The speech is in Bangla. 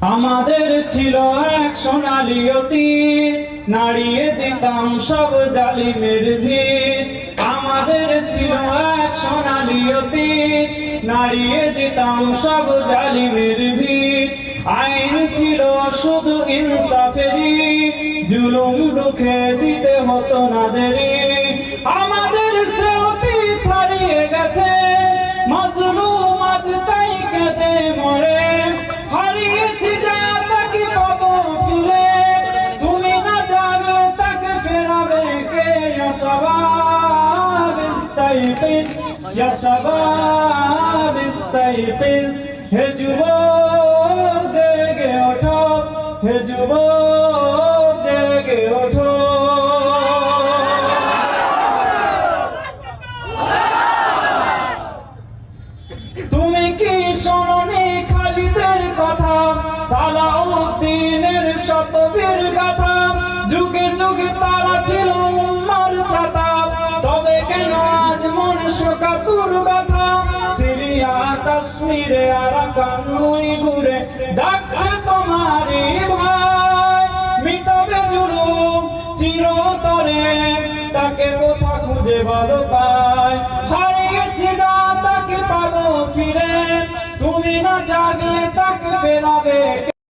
আমাদের ছিল এক সোনালি অতীত। নাড়িয়ে দিতাম সব জালিমের ভিত। আমাদের ছিল এক সোনালি অতীত। নাড়িয়ে দিতাম সব জালিমের ভিত। আইন ছিল শুধু ইনসাফেরি জুলুম রুখে দিতে হতো না দেরি শাবাব ইস্তাইকিজ ইয়া শাবাব ইস্তাইকিজ হে যুবক, জেগে ওঠো, হে যুবক, জেগে ওঠো। তুমি কি শোনি খালিদের কথা? সালাউদ্দিনের আজ মন শোকাতুর ব্যথা সিরিয়া কাশ্মীরে তাকে কোথা খুঁজে ভালো পায়? হারিয়েছি যা, তাকে পাবো ফিরে। তুমি না জাগলে তাকে ফেরাবে